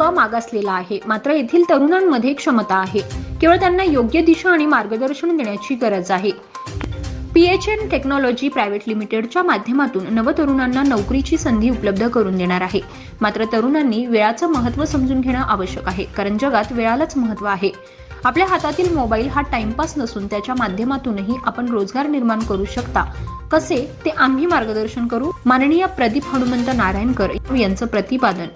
पाटोदा मागासलेला आहे. मात्र येथील तरुणांमध्ये क्षमता आहे. केवळ त्यांना योग्य दिशा आणि मार्गदर्शन देण्याची गरज आहे. पीएचएन टेक्नॉलॉजी प्रायव्हेट लिमिटेडच्या माध्यमातून नवतरुणांना नोकरीची संधी उपलब्ध करून देणार आहे. मात्र तरुणांनी वेळाचं महत्त्व समजून घेणं आवश्यक आहे कारण जगात वेळालाच महत्त्व आहे. आपल्या हातातील मोबाईल हा टाइमपास नसून त्याच्या माध्यमातूनही आपण रोजगार निर्माण करू शकता. कसे? ते आम्ही मार्गदर्शन करू. माननीय प्रदीप हनुमंत नारायणकर यांचं प्रतिपादन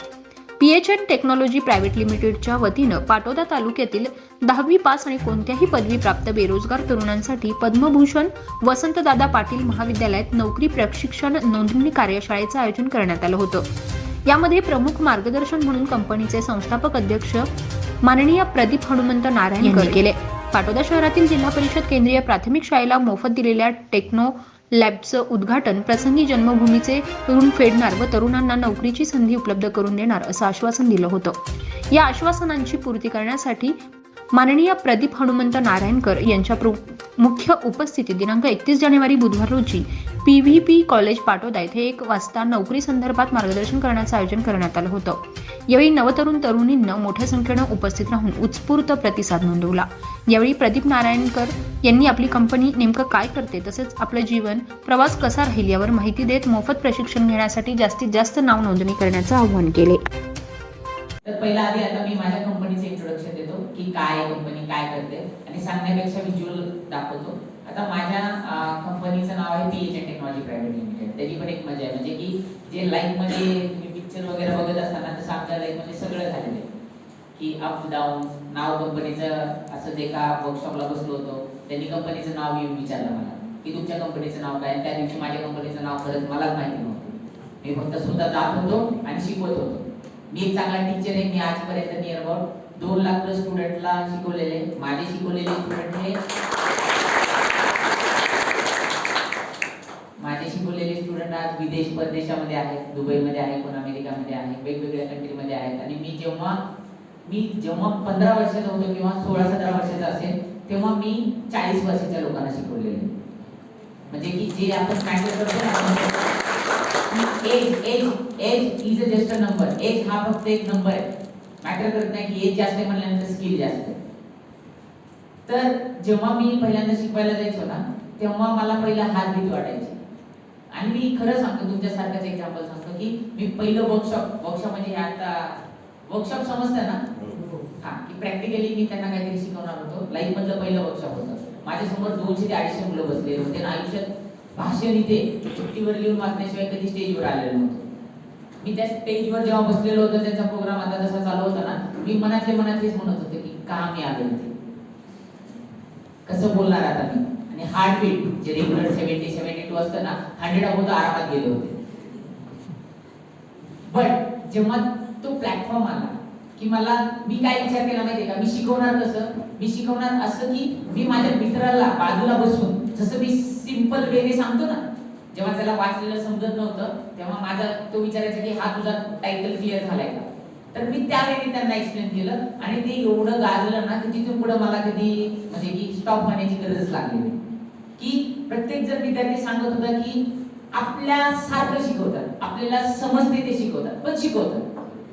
पीएचएन टेक्नॉलॉजी प्रायव्हेट लिमिटेडच्या वतीनं पाटोदा तालुक्यातील दहावी पास आणि कोणत्याही पदवी प्राप्त बेरोजगार तरुणांसाठी पद्मभूषण वसंतदादा पाटील महाविद्यालयात नोकरी प्रशिक्षण नोंदणी कार्यशाळेचं आयोजन करण्यात आलं होतं. यामध्ये प्रमुख मार्गदर्शन म्हणून कंपनीचे संस्थापक अध्यक्ष माननीय प्रदीप हनुमंत नारायण यांनी केले. पाटोदा शहरातील जिल्हा परिषद केंद्रीय प्राथमिक शाळेला मोफत दिलेल्या टेक्नो लॅबचं उद्घाटन प्रसंगी जन्मभूमीचे ऋण फेडणार व तरुणांना नोकरीची संधी उपलब्ध करून देणार असं आश्वासन दिलं होतं. या आश्वासनांची पूर्ती करण्यासाठी माननीय प्रदीप हनुमंत नारायणकर यांच्या मुख्य उपस्थितीत दिनांक एकतीस जानेवारी बुधवार रोजी P V P college Patoda येथे एक वाजता नोकरी संदर्भात मार्गदर्शन करण्याचं आयोजन करण्यात आलं होतं. यावेळी नवतरुण तरुणींना मोठ्या संख्येनं उपस्थित राहून उत्स्फूर्त प्रतिसाद नोंदवला. यावेळी प्रदीप नारायणकर यांनी आपली कंपनी नेमकं काय करते तसेच आपलं जीवन प्रवास कसा राहील यावर माहिती देत मोफत प्रशिक्षण घेण्यासाठी जास्तीत जास्त नाव नोंदणी करण्याचं आवाहन केले. तर पहिला आधी आता मी माझ्या कंपनीचं इंट्रोडक्शन देतो की काय कंपनी काय करते आणि सांगण्यापेक्षा व्हिज्युअल दाखवतो. आता माझ्या कंपनीचं नाव आहे P H technology private limited त्याची पण एक मजा आहे म्हणजे की जे लाईफमध्ये तुम्ही पिक्चर वगैरे बघत असताना तसं आमच्या लाईफमध्ये म्हणजे सगळं झालेलं आहे. की अप डाऊन नाव कंपनीचं असंच एका वर्कशॉपला बसलो होतो त्यांनी कंपनीचं नाव येऊन विचारलं मला की तुमच्या कंपनीचं नाव काय? त्या दिवशी माझ्या कंपनीचं नाव खरंच मलाच माहिती नव्हतं. मी फक्त स्वतः जात होतो आणि शिकवत होतो. मी एक चांगला टीचर आहे मी आजपर्यंत नियर अबाउट दोन लाख प्लस स्टुडंटला शिकवलेले माझे शिकवलेले स्टुडंट हे माझे शिकवलेले स्टुडंट आज विदेश परदेशामध्ये आहेत दुबईमध्ये आहे कोण अमेरिकामध्ये आहे वेगवेगळ्या कंट्रीमध्ये आहेत. आणि मी जेव्हा मी जेव्हा पंधरा वर्षाचा होतो किंवा सोळा सतरा वर्षाचा असेल तेव्हा मी चाळीस वर्षाच्या लोकांना शिकवलेले म्हणजे की जे आपण मॅटर करतो ना age age age is a just a number age हा फक्त एक नंबर आहे. मॅटर करत नाही की एज जास्त म्हणल्यानंतर स्किल जास्त आहे. तर जेव्हा मी पहिल्यांदा शिकवायला जायचो ना तेव्हा मला पहिला हात भीत वाटायची. आणि मी खरं सांगतो तुमच्यासारखंच एक्झाम्पल सांगतो की मी पहिलं वर्कशॉप वर्कशॉप म्हणजे हे आता वर्कशॉप समजतं ना? हा. की प्रॅक्टिकली मी त्यांना काहीतरी शिकवणार होतो. लाईफ मधलं पहिलं वर्कशॉप होतं. माझ्यासमोर दोनशे ते अडीचशे मुलं बसलेले होते आणि आयुष्यात भाषण इथे चिठ्ठीवर लिहून वाचण्याशिवाय कधी स्टेजवर आलेलो नव्हतो. मी त्या स्टेजवर जेव्हा बसलेलो होतो त्यांचा प्रोग्राम आता जसा चालू होता ना मी मनातले मनातलेच म्हणत होते की का मी आलो इथे? कसं बोलणार आता मी? आणि हार्टबीट जे रेग्युलर सेव्हन्टी सेव्हन्टी टू असतं ना हंड्रेड अबो आरामात गेले होते. बट जेव्हा तो प्लॅटफॉर्म आला की मला मी काय विचार केला माहितीये का? मी शिकवणार कसं? मी शिकवणार असं की मी माझ्या मित्राला बाजूला बसून जसं मी सिंपल वेने सांगतो ना जेव्हा त्याला वाचलेलं समजत नव्हतं तेव्हा माझा तो विचारायचा की हा तुझा टायटल क्लिअर झालाय का? तर मी त्यावेळी त्यांना एक्सप्लेन केलं आणि ते एवढं गाजलं ना की तिथून पुढे मला कधी म्हणजे की स्टॉप होण्याची गरजच लागली की प्रत्येक जण विद्यार्थी सांगत होता की आपल्या सारखं शिकवतात आपल्याला समजते ते शिकवतात पण शिकवतात.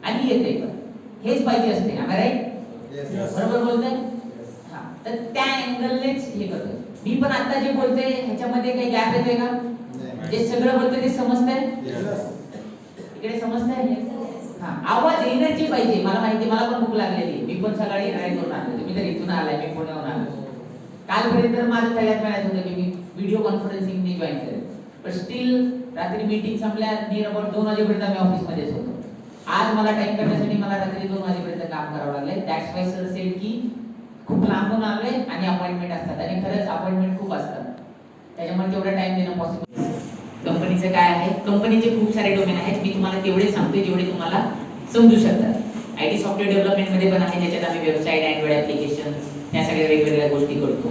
आणि येते पण. हेच पाहिजे असते राईट बरोबर बोलतोय? हा. तर त्या अँगलनेच हे करतोय. मी पण आता जे बोलते ह्याच्यामध्ये काही गॅप येतोय का? जे सगळं बोलतोय ते समजतंय? इकडे समजतंय? हा. आवाज एनर्जी पाहिजे. मला माहिती मला पण भूक लागलेली आहे. मी पण सकाळी करून आले तुम्ही तर इथून आलाय मी पुण्याहून आलो कालपर्यंत माझं तळ्यात मिळत होतं की मी व्हिडिओ कॉन्फरन्सिंगने जॉईन करेल पण स्टील रात्री मीटिंग संपल्या नियर अबाउट दोन वाजेपर्यंत मी ऑफिसमध्येच होतो. आज मला टाइम करण्यासाठी मला रात्री दोन वाजेपर्यंत काम करावं लागलंय. दॅट्स वाय सर सेड की खूप लांबून आलोय आणि अपॉइंटमेंट असतात. आणि खरंच अपॉइंटमेंट खूप असतात. त्याच्यामुळे तेवढा टाइम देणं पॉसिबल कंपनीचं काय आहे? कंपनीचे खूप सारे डोमेन आहेत. मी तुम्हाला तेवढे सांगते जेवढे तुम्हाला समजू शकतात. आय टी सॉफ्टवेअर डेव्हलपमेंटमध्ये पण आहे. ज्याच्यात आम्ही वेबसाईट अँड्रॉइड ऍप्लिकेशन या सगळ्या वेगवेगळ्या गोष्टी करतो?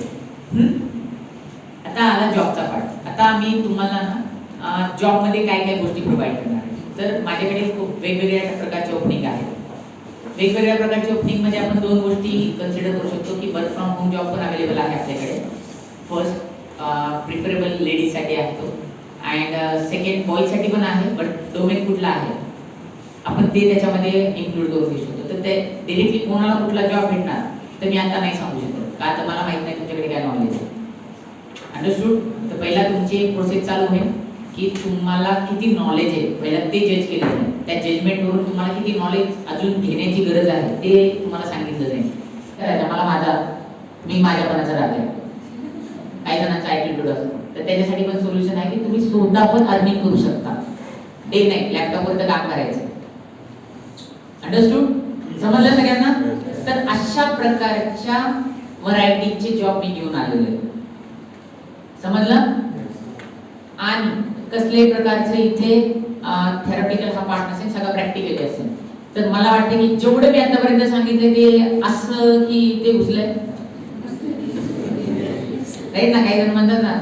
आता आला जॉबचा पार्ट आता मी तुम्हाला ना जॉबमध्ये काय काय गोष्टी प्रोव्हाइड करणार तर माझ्याकडे खूप वेगवेगळ्या प्रकारचे ओपनिंग आहेत. वेगवेगळ्या प्रकारचे ओपनिंगमध्ये आपण दोन गोष्टी कन्सिडर करू शकतो की वर्क फ्रॉम होम जॉब पण अवेलेबल आहे आपल्याकडे. फर्स्ट प्रिफरेबल लेडीजसाठी आहे तो. अँड सेकंड बॉयसाठी पण आहे बट डोमेन कुठला आहे? आपण ते त्याच्यामध्ये इन्क्लूड करून घेऊ शकतो. तर ते डिरेक्टली कोणाला कुठला जॉब भेटणार तर मी आता नाही सांगू का तर मला माहीत नाही तुमच्याकडे काय नॉलेज आहे. अंडरस्टूड तर पहिला तुमची प्रोसेस चालू होईल की तुम्हाला किती नॉलेज आहे. पहिला ते जज केलं जाईल. त्या जजमेंटवरून तुम्हाला किती नॉलेज अजून घेण्याची गरज आहे ते तुम्हाला सांगितलं जाईल. करायचं? मला माझा मी माझ्यापणाचा राहते काही जणांचा ॲटिट्यूड असतो. तर त्याच्यासाठी पण सोल्युशन आहे की तुम्ही स्वतः पण अर्निंग करू शकता. डे नाही लॅपटॉपवर तर काम करायचं. अंडरस्टूड समजलं सगळ्यांना? तर अशा प्रकारच्या व्हरायटीचे जॉब मी घेऊन आलेलो आहे. समजलं? आणि कसल्याही प्रकारचे इथे थेरपिटिकल हा पार्ट नसेल सगळं प्रॅक्टिकली असेल तर मला वाटते की जेवढं मी आतापर्यंत सांगितलं ते असं की ते उचलंय. राईट ना काही जण म्हणतात ना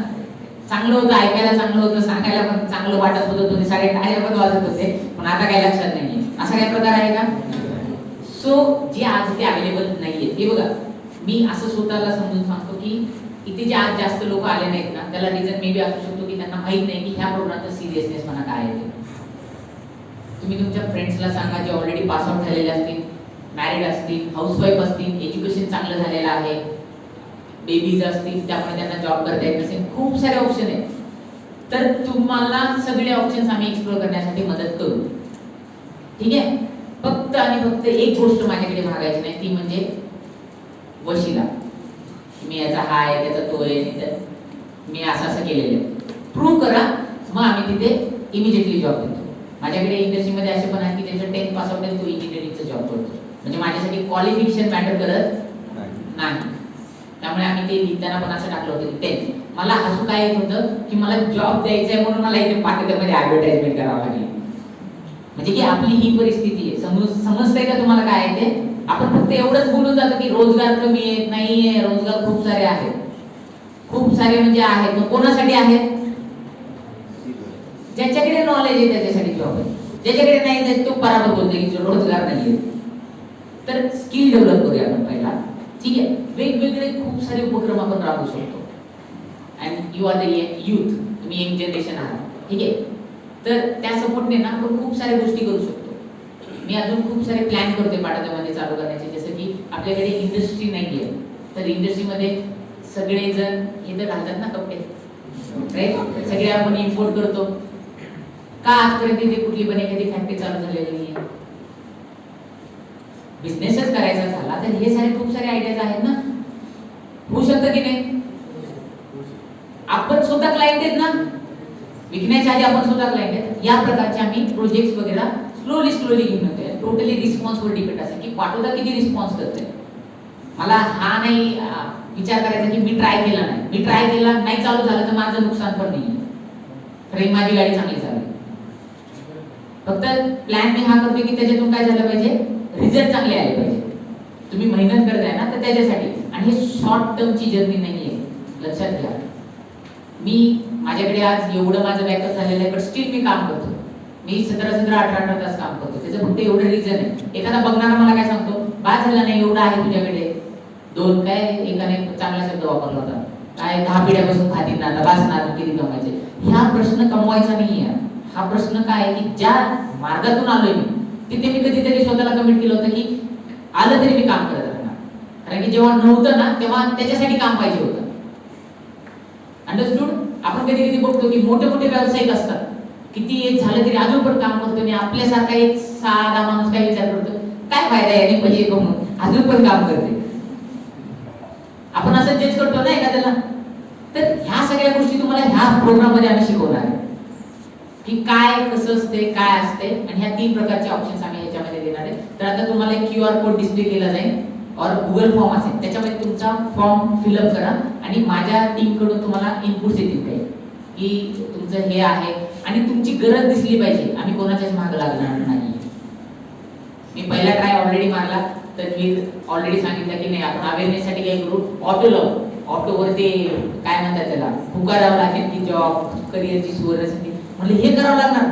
चांगलं होतं ऐकायला चांगलं होतं सांगायला पण चांगलं वाटत होतं तुम्ही सगळे टाळ्या पण वाजत होते पण आता काही लक्षात नाहीये. असा काही प्रकार आहे का? सो जे आज ते अवेलेबल नाहीये. हे बघा मी असं स्वतःला समजून सांगतो की इथे जे आज जास्त लोक आले नाहीत ना त्याला रिझन मे बी असू शकतो की त्यांना माहीत नाही की ह्या प्रोग्रामचा सिरियसनेस म्हणा काय आहे ते. तुम्ही तुमच्या फ्रेंड्सला सांगा जे ऑलरेडी पास आउट झालेले असतील मॅरिड असतील हाऊसवाईफ असतील एज्युकेशन चांगलं झालेलं आहे बेबीज असतील त्यामुळे त्यांना जॉब करता येत नसेल खूप सारे ऑप्शन आहेत. तर तुम्हाला सगळे ऑप्शन्स आम्ही एक्सप्लोर करण्यासाठी मदत करू. ठीक आहे? फक्त आणि फक्त एक गोष्ट माझ्याकडे मागायची नाही ती म्हणजे वशिला मी याचा हा आहे त्याचा तो आहे मी असं असं केलेलं आहे. प्रूव्ह करा मग आम्ही तिथे इमिजिएटली जॉब देतो. माझ्याकडे इंडस्ट्रीमध्ये असे पण आहेत की त्यांचं टेन्थ पास आउट आहे तो इंजिनिअरिंगचा जॉब करतो. म्हणजे माझ्यासाठी क्वालिफिकेशन मॅटर करत नाही. त्यामुळे आम्ही ते लिहिताना पण असं टाकलं होतं टेन्थ मला असं काय येत होतं की मला जॉब द्यायचा आहे म्हणून मला इथे पाठवण्यामध्ये ऍडव्हर्टाइजमेंट करावं लागली. म्हणजे की आपली ही परिस्थिती आहे. समज समजतंय का तुम्हाला काय आहे ते? आपण फक्त एवढंच बोलून जातो की रोजगार कमी आहे नाही आहे रोजगार खूप सारे आहेत. खूप सारे म्हणजे आहेत मग कोणासाठी आहेत? ज्याच्याकडे नॉलेज आहे त्याच्यासाठी जॉब आहे. ज्याच्याकडे नाही तो बराबर बोलतो की रोजगार नाही तर स्किल डेव्हलप करूया आपण पहिला. ठीक आहे वेगवेगळे खूप सारे उपक्रम आपण राबवू शकतो. And you are the youth तुम्ही यंग जनरेशन आहात. ठीक आहे. तर त्या सपोर्टने ना आपण खूप साऱ्या गोष्टी करू शकतो. मी अजून खूप सारे प्लॅन करतोय पाठवण्यामध्ये चालू करण्याचे. जसं की आपल्याकडे इंडस्ट्री नाही आहे तर इंडस्ट्रीमध्ये सगळेजण हे तर घालतात ना कपडे. राईट सगळे आपण इम्पोर्ट करतो. का आजपर्यंत इथे कुठली पण एखादी फॅक्टरी चालू झालेली नाही बिझनेसच करायचा झाला तर हे सारे खूप सारे आयडियाज आहेत ना. होऊ शकतं की नाही? आपण स्वतः क्लायंट आहेत ना? विकण्याच्या आधी आपण स्वतः क्लायंट आहेत. या प्रकारचे आम्ही प्रोजेक्ट वगैरे स्लोली स्लोली घेऊन येते टोटली रिस्पॉन्सवर डिपेंड असेल की पाठवता किती रिस्पॉन्स करते मला हा नाही विचार करायचा की मी ट्राय केला नाही. मी ट्राय केला नाही चालू झालं तर माझं नुकसान पण नाही कारण माझी गाडी चांगली चालली. फक्त प्लॅन मी हा करतोय की त्याच्यातून काय झालं पाहिजे? रिझल्ट चांगले आले पाहिजे. तुम्ही मेहनत करताय ना तर त्याच्यासाठी. आणि हे शॉर्ट टर्मची जर्नी नाही आहे लक्षात घ्या. मी माझ्याकडे आज एवढं माझं बॅकअप झालेलं आहे बट स्टील मी काम करतो मी सतरा सतरा अठरा अठरा तास काम करतो. त्याचं फक्त एवढं रिझन आहे. एखादा बघणारा मला काय सांगतो? बाद झाला नाही एवढं आहे तुझ्याकडे. दोन काय एकाने चांगला शब्द वापरला होता. काय दहा पिढ्यापासून खातील ना आता बास ना किती कमवायचे? ह्या प्रश्न कमवायचा नाही आहे हा प्रश्न काय आहे की ज्या मार्गातून आलोय मी तिथे मी कधीतरी स्वतःला कमिट केलं होतं की आलं तरी मी काम करत राहणार. कारण की जेव्हा नव्हतं ना तेव्हा त्याच्यासाठी काम पाहिजे होतं. अंडरस्टूड आपण कधी कधी बघतो की मोठे मोठे व्यावसायिक असतात. किती एक झालं तरी अजून पण काम करतो आणि आपल्यासारखा एक साधा माणूस काय विचार करतो काय फायदा आहे? यांनी पैसे कमवून अजून पण काम करते. आपण असं जज करतो ना एखाद्याला? तर ह्या सगळ्या गोष्टी तुम्हाला ह्या प्रोग्राममध्ये आम्ही शिकवणार आहे. की काय कसं असते काय असते आणि ह्या तीन प्रकारचे ऑप्शन्स आम्ही याच्यामध्ये देणार आहे. तर आता तुम्हाला एक क्यू आर कोड डिस्प्ले केला जाईल. और गुगल फॉर्म असेल. त्याच्यामध्ये तुमचा फॉर्म फिलअप करा. आणि माझ्या टीमकडून तुम्हाला इनपुट्स येतील काही. की तुमचं हे आहे आणि तुमची गरज दिसली पाहिजे. आम्ही कोणाच्याच माग लागणार नाही. मी पहिला ट्राय ऑलरेडी मारला तर मी ऑलरेडी सांगितलं की नाही आपण अवेअरनेससाठी काय करू. ऑटो लावू ऑटोवर ते काय म्हणतात त्याला? पुकारावं लागेल की जॉब करिअरची सुवर्ण संधी म्हणलं हे करावं लागणार.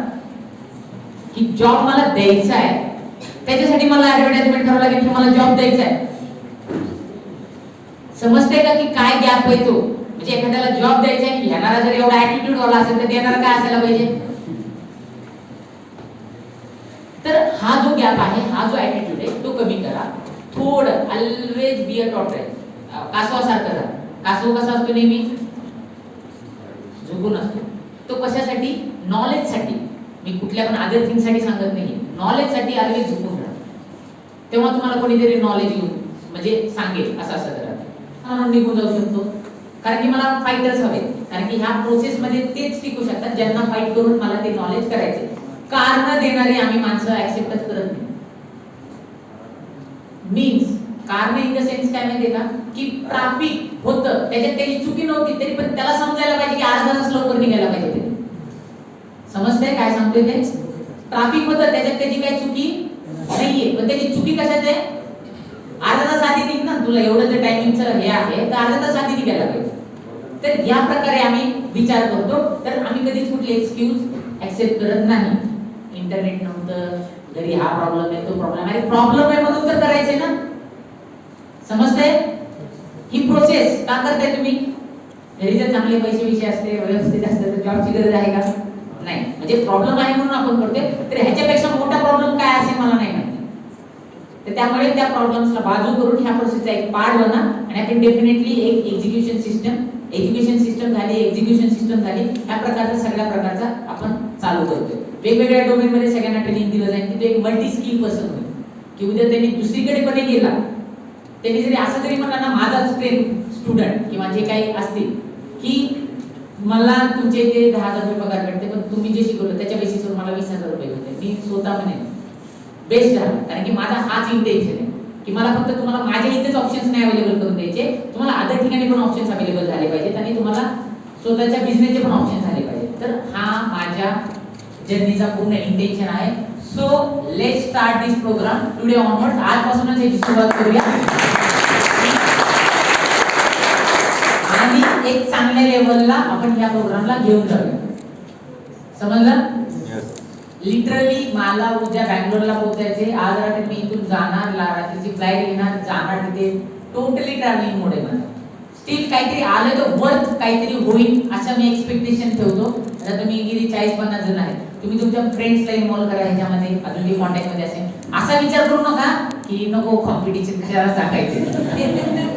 की जॉब मला द्यायचा आहे. त्याच्यासाठी मला ऍडव्हर्टाइजमेंट करावं लागेल की मला जॉब द्यायचा आहे. समजते का की काय गॅप आहे तो? म्हणजे एखाद्याला जॉब द्यायचा आहे घेणारा जर एवढा ऍटिट्यूड वाला असेल तर देणारा काय असायला पाहिजे? तर हा जो गॅप आहे हा जो ॲटिट्यूड आहे तो कमी करा. थोडं ऑलवेज बी अ टॉटर कासवासारखं करा कासव कसा असतो नेहमी? झुकून असतो. तो कशासाठी? नॉलेजसाठी मी कुठल्या पण अदर थिंगसाठी सांगत नाही नॉलेजसाठी ऑलवेज झुकून राहा. तेव्हा तुम्हाला कोणीतरी नॉलेज येऊन म्हणजे सांगेल असं असं करा. निघून जाऊ शकतो. कारण की मला फायटर्स हवे. कारण की ह्या प्रोसेस मध्ये तेच टिकू शकतात ज्यांना फाईट करून मला ते नॉलेज करायचे कारण देणारी आम्ही माणसं ऍक्सेप्टच करत नाही. मीन्स कारण इन द सेन्स काय माहिती का? की ट्राफिक होतं. त्याच्यात त्याची चुकी नव्हती तरी पण त्याला समजायला पाहिजे की अर्धा तास लवकर निघायला पाहिजे ते. समजतंय? काय सांगतोय ते? ट्राफिक होतं त्याच्यात त्याची काही चुकी नाहीये. पण त्याची चुकी कशात आहे? अर्धा तास आधी निघ ना. तुला एवढं जर टायमिंगचं हे आहे तर अर्धा तास आधी निघायला पाहिजे. तर या प्रकारे आम्ही विचार करतो. तर आम्ही कधीच कुठले एक्सक्यूज ऍक्सेप्ट करत नाही. इंटरनेट नव्हतं घरी हा प्रॉब्लेम आहे तो प्रॉब्लेम आहे. प्रॉब्लेम आहे म्हणून तर करायचे ना. समजते ही प्रोसेस का करताय तुम्ही? घरी जर चांगले पैसे विषय असते व्यवस्थित असते तर जॉबची गरज आहे का? नाही. म्हणजे प्रॉब्लेम आहे म्हणून आपण करतोय. तर ह्याच्यापेक्षा मोठा प्रॉब्लेम काय असेल मला नाही माहिती. तर त्यामुळे त्या प्रॉब्लेम्सला बाजू करून ह्या प्रोसेसचा एक पार्ट बना. आणि आपण डेफिनेटली एक एक्झिक्युशन सिस्टम एज्युकेशन सिस्टम झाली एक्झिक्युशन सिस्टम झाली या प्रकारचा सगळ्या प्रकारचा आपण चालू करतोय. वेगवेगळ्या डोमेन मध्ये सगळ्यांना ट्रेनिंग दिलं जाईल. की तो एक मल्टी स्किल पर्सन होईल. की उद्या त्यांनी दुसरीकडे पण गेला. त्यांनी जरी असं जरी म्हणला ना माझा ट्रेन स्टुडंट किंवा जे काही असतील की मला तुमचे ते दहा हजार रुपये पगार भेटते पण तुम्ही जे शिकवलं त्याच्या बेसिसवर मला वीस हजार रुपये भेटते मी स्वतः म्हणेन बेस्ट राहा. कारण की माझा हाच इंटेन्शन आहे. की मला फक्त तुम्हाला माझ्या इथेच ऑप्शन्स नाही अवेलेबल करून द्यायचे. तुम्हाला अदर ठिकाणी पण ऑप्शन्स अवेलेबल झाले पाहिजेत आणि तुम्हाला स्वतःच्या बिझनेसचे पण ऑप्शन झाले पाहिजेत. तर हा माझ्या जर्नीचा पूर्ण इंटेन्शन आहे. So let start this program today onward आजपासूनच याची सुरुवात करूया. आणि एक चांगल्या लेवलला आपण या प्रोग्रामला घेऊन जाऊया. समजलं? लिटरली मला उद्या बँगलोरला पोहोचायचे आज रात्री मी इथून जाणार रात्रीची फ्लाईट घेणार जाणार तिथे. टोटली ट्रॅव्हलिंग मोड आहे माझा. स्टील काहीतरी आलं तर वर्थ काहीतरी होईल अशा मी एक्सपेक्टेशन ठेवतो. आता तुम्ही गेली चाळीस पन्नास जण आहेत. तुम्ही तुमच्या फ्रेंड्सला इन्वॉल्व्ह करा ह्याच्यामध्ये अजूनही जे कॉन्टॅक्टमध्ये असेल. असा विचार करू नका की नको कॉम्पिटिशन कशाला सांगायचे.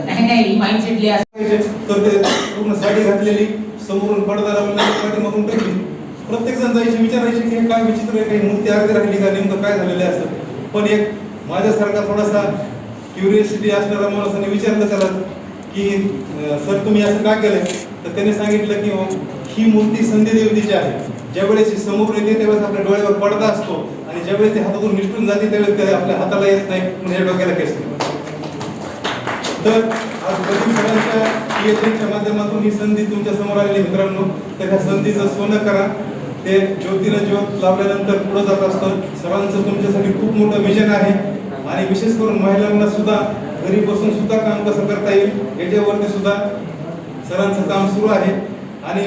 नाही नाही माइंडसेटली असं तर ते पूर्ण साडी घातलेली समोरून पडदा लावून पाठीमागून टाकली. प्रत्येक जण जायची विचारायची की काय विचित्र आहे काही मूर्ती अर्धी राहिली का नेमकं काय झालेलं असं. पण एक माझ्यासारखा थोडासा क्युरियोसिटी असणारा माणसाने विचारलं त्याला की सर तुम्ही असं का केलं तर त्याने सांगितलं की ही मूर्ती संधी देवतेची आहे. ज्यावेळेस ही समोर येते त्यावेळेस आपल्या डोळ्यावर पडदा असतो आणि ज्यावेळेस ते हातातून निष्ठून जाते त्यावेळेस ते आपल्या हाताला येत नाही म्हणजे डोक्याला केस तर आज सगळ्यांच्या सरांच्या च्या माध्यमातून ही संधी तुमच्यासमोर आलेली मित्रांनो त्या संधीचं सोनं करा. ते ज्योतीनं ज्योत लावल्यानंतर पुढे जात असतं सरांचं तुमच्यासाठी खूप मोठं विजन आहे. आणि विशेष करून महिलांना सुद्धा घरी बसून सुद्धा काम कसं करता येईल याच्यावरती सुद्धा सरांचं काम सुरू आहे. आणि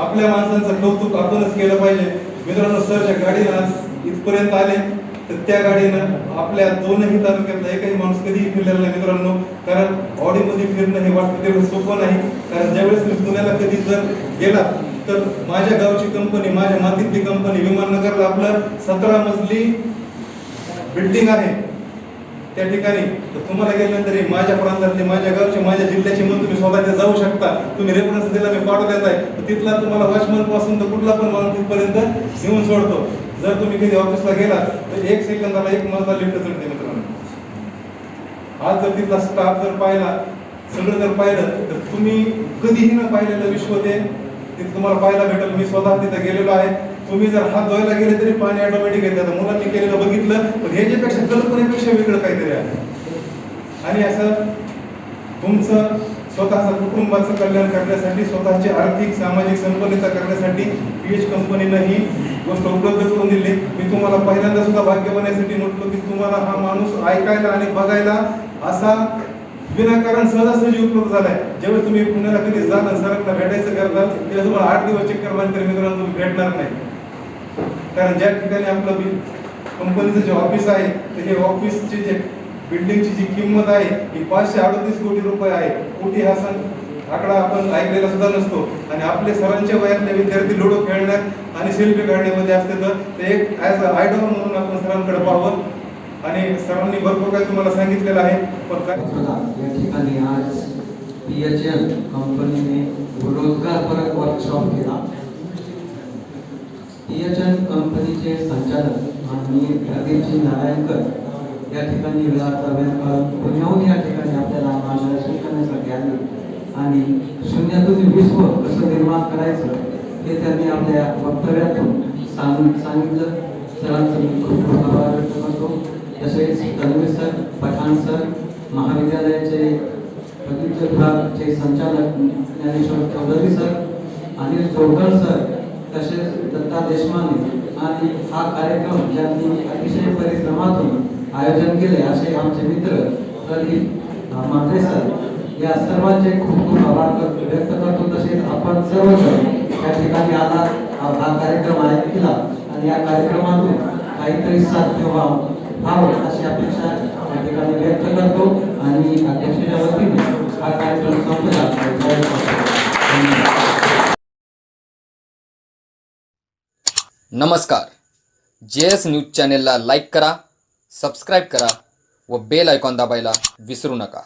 आपल्या माणसांचं कौतुक आपणच केलं पाहिजे. मित्रांनो सरच्या गाडीला आज इथपर्यंत आले. तर त्या गाडीनं आपल्या दोनही तालुक्यातला एकही माणूस कधीही फिरलेला नाही मित्रांनो. कारण ऑडीमध्ये फिरणं हे वाटतं तेवढं सोपं नाही. कारण ज्यावेळेस मी पुण्याला कधी जर गेला तर माझ्या गावची कंपनी माझ्या मातीतली कंपनी विमाननगरला आपलं सतरा मजली बिल्डिंग आहे. त्या ठिकाणी तर तुम्हाला गेल्यानंतर हे माझ्या प्रांतातले माझ्या गावचे माझ्या जिल्ह्याचे म्हणून तुम्ही स्वतः जाऊ शकता. तुम्ही रेफरन्स दिला मी पाठवत आहे. तर तिथला तुम्हाला वॉचमनपासून तर कुठला पण माणूस तिथपर्यंत नेऊन सोडतो. जर तुम्ही कधी ऑफिसला गेला तर एक सेकंदाला एक मजला लिफ्ट चढते मित्रांनो आज जर तिथला स्टाफ जर पाहिला सगळं जर पाहिलं तर तुम्ही कधीही न पाहिलेलं विश्व ते तिथे तुम्हाला पाहायला भेटेल. मी स्वतः तिथे गेलेलो आहे. तुम्ही जर हात धुवायला गेले तरी पाणी ऑटोमॅटिक येते. आता मुलांनी केलेलं बघितलं पण ह्याच्यापेक्षा कल्पनेपेक्षा वेगळं काहीतरी आहे. आणि असं तुमचं स्वतःचं कुटुंबाचं कल्याण करण्यासाठी स्वतःची आर्थिक सामाजिक संपन्नता करण्यासाठी पीएच कंपनीनं ही गोष्ट उपलब्ध करून दिली. मी तुम्हाला पहिल्यांदा सुद्धा भाग्य बनण्यासाठी म्हटलो की तुम्हाला हा माणूस ऐकायला आणि बघायला असा विनाकारण सहजासहजी उपलब्ध झालाय. ज्यावेळेस तुम्ही पुण्याला कधी जाल सरकला भेटायचं करताल तेव्हा तुम्हाला आठ दिवस चक्कर मारले तरी मित्रांनो तुम्ही भेटणार नाही. कारण ज्या ठिकाणी आपलं कंपनीचं जे ऑफिस आहे ते हे ऑफिसचे जे बिल्डिंगची जी किंमत आहे ही पाचशे अडतीस कोटी रुपये आहे. कोटी हा सण आकडा आपण ऐकलेला सुद्धा नसतो. आणि आपले सरांच्या वयातले विद्यार्थी लुडो खेळण्यात आणि सेल्फी काढण्यामध्ये असते तर ते एक ॲज अ आयडॉल म्हणून आपण सरांकडे पाहावं. आणि सरांनी भरपूर काही तुम्हाला सांगितलेलं आहे. पण काय या ठिकाणी आज पी एच एल कंपनीने रोजगारपरक वर्कशॉप केला. पी एच एल कंपनीचे संचालक माननीय प्रदीपजी नारायणकर या ठिकाणी वेळाचा वेळ पुण्याहून या ठिकाणी आपल्याला माझ्या शिकण्यासाठी आले. आणि शून्यातून विश्व कसं निर्माण करायचं हे त्यांनी आपल्या वक्तव्यातून सांग सांगितलं. सरांचं मी खूप खूप आभार व्यक्त करतो. तसेच तन्वीर सर पठाण सर महाविद्यालयाचे प्रदीप विभागचे संचालक ज्ञानेश्वर चौधरी सर अनिल जोडकर सर तसेच दत्ता देशमाने. आणि हा कार्यक्रम ज्यांनी अतिशय परिश्रमातून आयोजन केले असे आमचे मित्र प्रदीप मात्रे सर या सर्वांचे खूप खूप आभार व्यक्त करतो. तसेच आपण सर्वजण या ठिकाणी आला हा हा कार्यक्रम केला आणि या कार्यक्रमातून काहीतरी साध्य व्हावं व्हावं अशी अपेक्षा या ठिकाणी व्यक्त करतो. आणि अध्यक्षाच्या वतीने हा कार्यक्रम संपला. नमस्कार. जे एस न्यूज चॅनेलला लाईक करा सबस्क्राईब करा व बेल आयकॉन दाबायला विसरू नका.